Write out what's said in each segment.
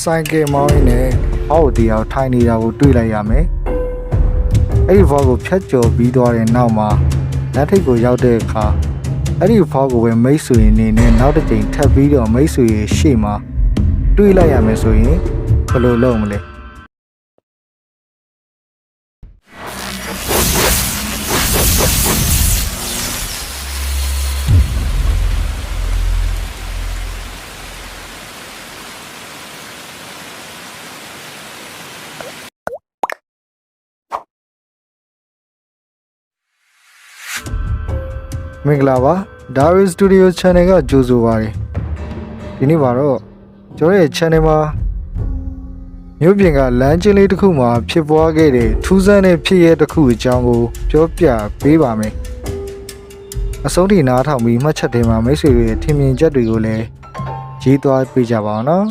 ဆိုင်ကယ်မောင်းရင်းနဲ့အောက်တရားထိုင်နေတာကိုတွေ့လိုက်ရမယ်အဲ့ဒီဘောကိုဖြတ်ကျော်ပြီးသွားတဲ့နောက်မှာလက်ထိပ်ကိုရောက်တဲ့အခါအဲ့ဒီဘောကိုပဲမိတ်ဆွေအနေနဲ့နောက်တစ်ကြိမ်ထပ်ပြီးတော့မိတ်ဆွေရဲ့ရှေ့မှာတွေ့လိုက်ရမယ်ဆိုရင်ဘယ်လိုလုပ်မလဲ မင်္ဂလာပါ Darwin Studio Channel ကကြိုဆိုပါရယ်ဒီနေ့ပါတော့ကျွန်တော်ရဲ့ channel မှာမြို့ပြင်ကလမ်းကျဉ်းလေးတစ်ခုမှာဖြစ်ပွားခဲ့တဲ့ထူးဆန်းတဲ့ဖြစ်ရပ်တစ်ခုအကြောင်းကိုပြောပြပေးပါမယ်အဆုံးထိနားထောင်ပြီးမှတ်ချက်တင်မှာမိတ်ဆွေတွေရဲ့ထင်မြင်ချက်တွေကိုလည်းရေးသွားပေးကြပါအောင်နော်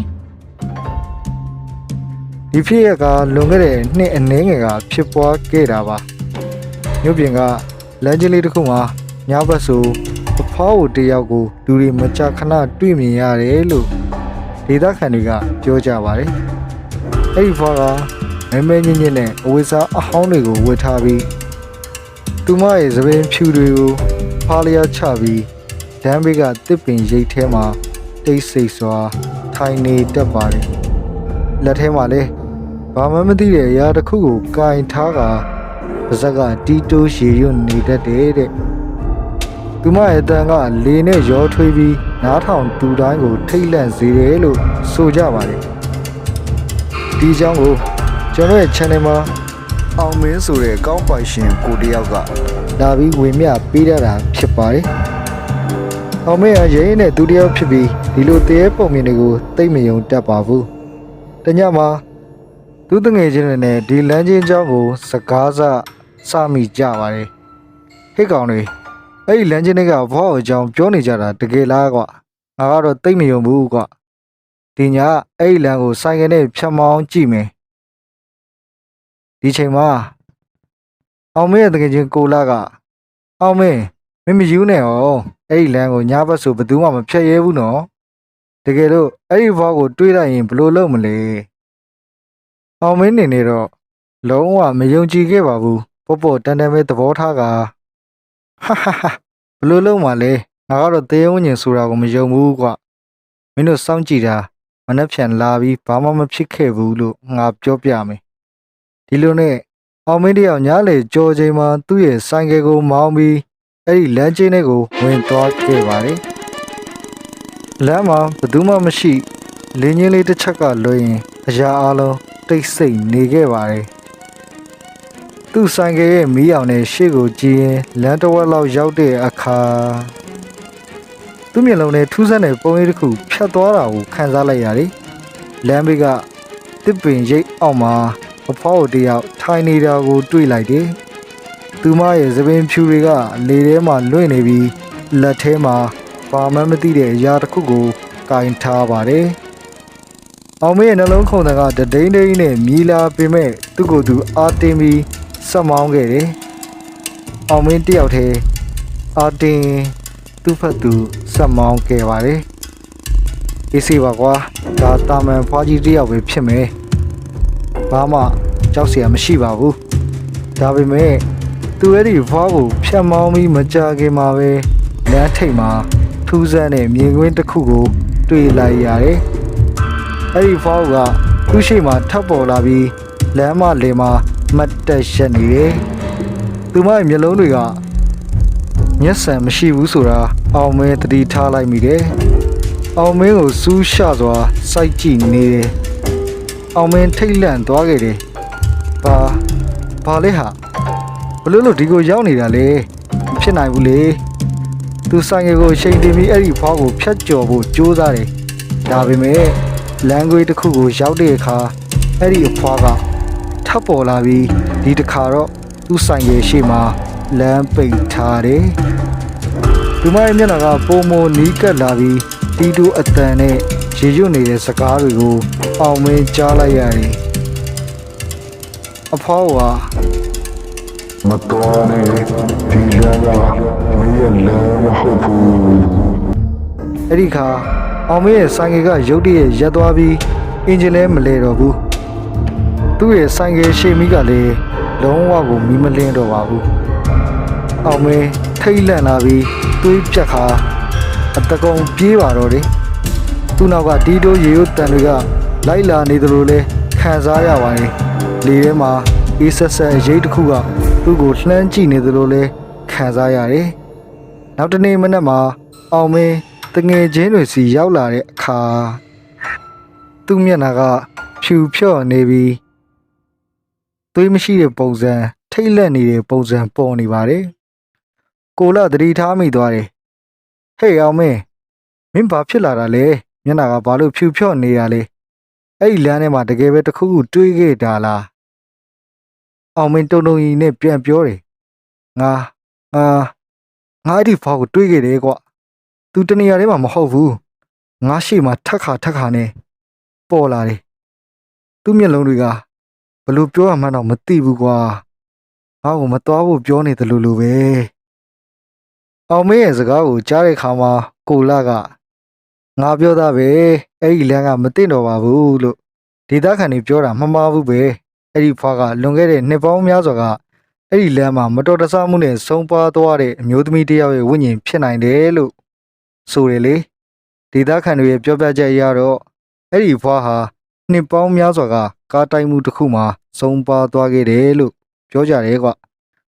ဒီဖြစ်ရပ်ကလွန်ခဲ့တဲ့နှစ်အနည်းငယ်ကဖြစ်ပွားခဲ့တာပါမြို့ပြင်ကလမ်းကျဉ်းလေးတစ်ခုမှာ ညဘက်ဆိုအဖေါ်ကိုတယောက်ကိုလူတွေမကြာခဏတွေ့မြင်ရတယ်လို့ဒေသခံတွေကပြောကြပါတယ်။အဲ့ဒီဖွာကမဲမဲညင်းညင်းနဲ့အဝိစားအဟောင်းတွေကိုဝတ်ထားပြီးသူမရဲ့သပင်ဖြူတွေကိုဖားလျားချပြီးဒမ်းဘေးကတစ်ပင်ရိတ်ထဲမှာတိတ်ဆိတ်စွာထိုင်နေတတ်ပါတယ်။လက်ထဲမှာလည်းဘာမှမသိတဲ့အရာတစ်ခုကိုကင်ထားကပါဇက်ကတီးတိုးရှည်ရွနေတတ်တယ်တဲ့။ သူမရဲ့အတန်ကလေနဲ့ရောထွေးပြီးနားထောင်တူတိုင်းကို ထိတ်လန့်စေတယ်လို့ဆိုကြပါတယ်ဒီအကြောင်းကိုကျွန်တော်ရဲ့ channel မှာအောင်မင်းဆိုတဲ့ကောင်းပိုင်ရှင်ကိုတယောက်ကလာပြီးဝေမျှပေးရတာဖြစ်ပါတယ်အောင်မင်းကရဲရင်နဲ့သူတယောက်ဖြစ်ပြီးဒီလိုတရေပုံမြင်တွေကိုသိမ့်မယုံတတ်ပါဘူးတညမှာသူတငယ်ချင်းတွေနဲ့ဒီလမ်းချင်းအကြောင်းကို စကားစစမိကြပါတယ်ဟေ့ကောင်တွေ အဲ့ဒီလမ်းချင်းတွေကဘောအကြောင်းပြောနေကြတာတကယ်လားကွာငါကတော့သိမ့်မယုံဘူးကွာဒီညအဲ့ဒီလမ်းကိုဆိုင်ကယ်နဲ့ဖြတ်မောင်းကြည့်မယ်ဒီချိန်မှာအောင်မင်းရဲ့တကယ်ချင်းကိုလာကအောင်မင်းမင်းမယူနဲ့ဟောအဲ့ဒီလမ်းကိုညဘက်ဆိုဘယ်သူမှမဖြတ်ရဲဘူးနော်တကယ်လို့အဲ့ဒီဘောကိုတွေးလိုက်ရင်ဘယ်လိုလုပ်မလဲအောင်မင်းနေနေတော့လုံးဝမယုံကြည်ခဲ့ပါဘူးပေါ့ပေါ့တန်တန်ပဲသဘောထားက ဟာဟာဟာဘယ်လို့လုံးမလဲငါကတော့သေယုံညင်ဆိုတာကိုမယုံဘူးကွာမင်းတို့စောင့်ကြည့်တာမနှက်ဖြန်လာပြီးဘာမှမဖြစ်ခဲ့ဘူးလို့ငါပြောပြမယ်ဒီလိုနဲ့အောင်မင်းတယောက်ညားလေကြော်ချိန်မှာသူ့ရဲ့ဆိုင်ကယ်ကိုမောင်းပြီးအဲ့ဒီလမ်းကျင်းထဲကိုဝင်သွားခဲ့ပါတယ်လမ်းမှာဘယ်သူမှမရှိလင်းချင်းလေးတစ်ချက်ကလွှဲရင်အရာအလုံးတိတ်ဆိတ်နေခဲ့ပါတယ် သူ့ဆိုင်ကယ်ရဲ့မီးအောင်နဲ့ရှေ့ကိုကြည့်ရင်လမ်းတစ်ဝက်လောက်ရောက်တဲ့အခါသူ့မျက်လုံးနဲ့ထူးဆန်းတဲ့ပုံရိပ်တစ်ခုဖြတ်သွားတာကိုခံစားလိုက်ရတယ်။လမ်းဘေးကတစ်ပင်ရိပ်အောက်မှာအဖေါ်တယောက်ထိုင်နေတာကိုတွေ့လိုက်တယ်။သူမရဲ့သပင်ဖြူတွေကလေထဲမှာလွင့်နေပြီးလက်ထဲမှာဘာမှမသိတဲ့အရာတစ်ခုကိုကင်ထားပါတယ်။အောင်မေရဲ့နှလုံးခုန်တဲ့ကတဒိန်းဒိန်းနဲ့မြည်လာပေမဲ့သူ့ကိုယ်သူအာတင်ပြီး ဆက်မောင်းခဲ့တယ်။အောင်မင်းတယောက်တည်းအာတင်သူ့ဖက်သူဆက်မောင်းခဲ့ပါတယ်။အေးစေးပါကွာ။ဒါတာမန်ဖွားကြီးတယောက်ပဲဖြစ်မယ်။ဘာမှကြောက်စရာမရှိပါဘူး။ဒါပေမဲ့သူအဲ့ဒီဖွားကိုဖြတ်မောင်းပြီးမကြခင်မှာပဲလမ်းထိပ်မှာထူးဆန်းတဲ့မြင်ကွင်းတစ်ခုကို တွေ့လိုက်ရတယ်။အဲ့ဒီဖွားကသူ့ရှိမှထပ်ပေါ်လာပြီးလမ်းမလေမှာ မတ်တက်ရက်နေတယ်။သူမရဲ့မျက်လုံးတွေကမျက်စံမရှိဘူးဆိုတာအောင်မဲတတိထားလိုက်မိတယ်။အောင်မင်းကိုစူးရှစွာစိုက်ကြည့်နေတယ်။အောင်မင်းထိတ်လန့်သွားခဲ့တယ်။ဘာဘာလဲဟာဘလို့လို့ဒီကိုရောက်နေတာလေမဖြစ်နိုင်ဘူးလေ။သူဆိုင်ငယ်ကိုချိန်တင်ပြီးအဲ့ဒီဖွားကိုဖြတ်ကျော်ဖို့ကြိုးစားတယ်။ဒါပေမဲ့လမ်းခွေးတစ်ခုကိုရောက်တဲ့အခါအဲ့ဒီအဖွားက ထပ်ပေါ်လာပြီးဒီတစ်ခါတော့သူ့ဆိုင်ရဲ့ရှေ့မှာလမ်းပိတ်ထားတယ်။ဒီမရဲ့မျက်နှာကပုံမနီးကပ်လာပြီးတီတူအတန်နဲ့ရေရွတ်နေတဲ့စကားတွေကိုအောင်မင်းကြားလိုက်ရတယ်။အဖေါ်ကမတော်နဲ့ဒီလမ်းကမင်းရဲ့လမ်းမဟုတ်ဘူးအဲ့ဒီခါအောင်မင်းရဲ့ဆိုင်ကယ်ကရုတ်တရက်ရက်သွားပြီးအင်ဂျင်လည်းမလဲတော့ဘူး သူ့ရဲ့ဆိုင်ကယ်ရှေ့မီးကလည်းလုံးဝကိုမီးမလင်းတော့ပါဘူးအောင်မင်းထိတ်လန့်လာပြီးသွေးပြက်ခါအတကုံပြေးပါတော့တယ်သူ့နောက်ကဒီတိုးရေရိုးတန်တွေကလိုက်လာနေသလိုလဲခံစားရပါတယ်လေထဲမှာအေးဆက်ဆက်ရိတ်တစ်ခုကသူ့ကိုလှမ်းကြည့်နေသလိုလဲခံစားရတယ်နောက်တနေ့မနက်မှာအောင်မင်းတငယ်ချင်းတွေစီရောက်လာတဲ့အခါသူ့မျက်နှာကဖြူဖြော့နေပြီး သွေးမရှိတဲ့ပုံစံထိတ်လန့်နေတဲ့ပုံစံပေါ်နေပါတယ်ကိုလာသတိထားမိသွားတယ်ဟေးအောင်မင်းမင်းဘာဖြစ်လာတာလဲမျက်နှာကဘာလို့ဖြူဖြော့နေရလဲအဲ့ဒီလမ်းထဲမှာတကယ်ပဲတစ်ခုခုတွေးခဲ့တာလားအောင်မင်းတုံတုံကြီးနဲ့ပြန်ပြောတယ်ငါငါငါအဲ့ဒီဖောက်ကိုတွေးခဲ့တယ်ကွသူတနေရာထဲမှာမဟုတ်ဘူးငါရှေ့မှာထက်ခါထက်ခါနဲ့ပေါ်လာတယ်သူ့မျက်လုံးတွေကဘယ် လို့ပြောရမှန်းတော့မသိဘူးကွာငါ့ကိုမတော်ဘူးပြောနေတယ်လို့လိုပဲအောင်မင်းရဲ့စကားကိုကြားတဲ့ခါမှာကိုလာကငါပြောသားပဲအဲ့ဒီလမ်းကမသိတော့ပါဘူးလို့ဒေသခံတွေပြောတာမမှားဘူးပဲအဲ့ဒီဖွားကလွန်ခဲ့တဲ့နှစ်ပေါင်းများစွာကအဲ့ဒီလမ်းမှာမတော်တဆမှုနဲ့ဆုံးပါသွားတဲ့အမျိုးသမီးတစ်ယောက်ရဲ့ဝိညာဉ်ဖြစ်နိုင်တယ်လို့ဆိုတယ်လေဒေသခံတွေရဲ့ပြောပြချက်အရတော့အဲ့ဒီဖွားဟာနှစ်ပေါင်းများစွာက ကားတိုက်မှုတစ်ခုမှာဆုံးပါသွားခဲ့တယ်လို့ပြောကြတယ်ကွ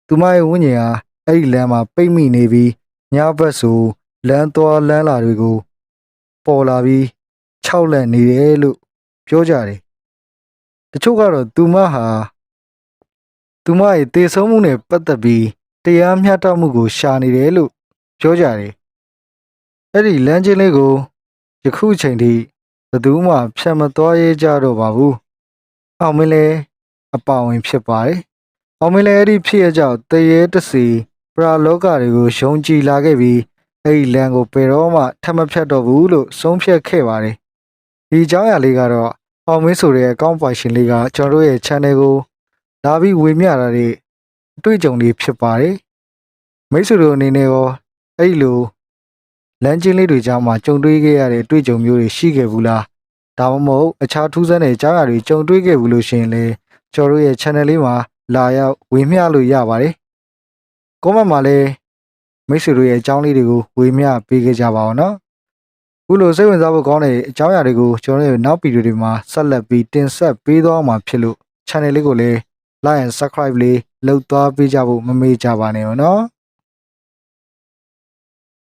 သူမရဲ့ဝိညာဉ်ဟာအဲ့ဒီလမ်းမှာပိတ်မိနေပြီးညဘက်ဆိုလမ်းသွားလမ်းလာတွေကို ပေါ်လာပြီးခြောက်လန့်နေတယ်လို့ပြောကြတယ်။တချို့ကတော့သူမဟာသူမရဲ့တေဆုံးမှုနဲ့ပတ်သက်ပြီးတရားမျှတမှုကိုရှာနေတယ်လို့ပြောကြတယ်။အဲ့ဒီလမ်းချင်းလေးကိုယခုချိန်ထိဘယ်သူမှဖြတ်မသွားရဲကြတော့ပါဘူး။ အောင်မင်းလည်းအပါဝင်ဖြစ်ပါတယ်။အောင်မင်းလည်းအဲ့ဒီဖြစ်ရကြောင့်တရေတစီပရာလောကတွေကိုရှုံးကြည်လာခဲ့ပြီးအဲ့ဒီလမ်းကိုဘယ်တော့မှထပ်မဖြတ်တော့ဘူးလို့ဆုံးဖြတ်ခဲ့ပါတယ်။ဒီအကြောင်းအရာလေးကတော့အောင်မင်းဆိုတဲ့အကောင့်ပိုင်ရှင်လေးကကျွန်တော်တို့ရဲ့ channel ကိုလာပြီးဝေမျှတာတွေအတွေ့အကြုံတွေဖြစ်ပါတယ်။မိတ်ဆွေတို့အနေနဲ့ရောအဲ့ဒီလိုလမ်းချင်းလေးတွေကြားမှာကြုံတွေ့ခဲ့ရတဲ့အတွေ့အကြုံမျိုးတွေရှိခဲ့ဘူးလား။ ဒါမှမဟုတ်အခြားထူးဆန်းတဲ့အကြောင်းအရာတွေကြုံတွေ့ခဲ့ဘူးလို့ရှိရင်လည်းကျွန်တော်တို့ရဲ့ channel လေးမှာလာရောက်ဝေမျှလို့ရပါတယ်။ comment မှာလည်းမိတ်ဆွေတို့ရဲ့အကြောင်းလေးတွေကိုဝေမျှပေးခဲ့ကြပါအောင်နော်ခုလိုစိတ်ဝင်စားဖို့ကောင်းတဲ့အကြောင်းအရာတွေကိုကျွန်တော်တို့ရဲ့နောက်ဗီဒီယိုတွေမှာဆက်လက်ပြီးတင်ဆက်ပေးသွားမှာဖြစ်လို့ channel လေးကိုလည်း like and subscribe လေးလုပ်သွားပေးကြဖို့မမေ့ကြပါနဲ့နော်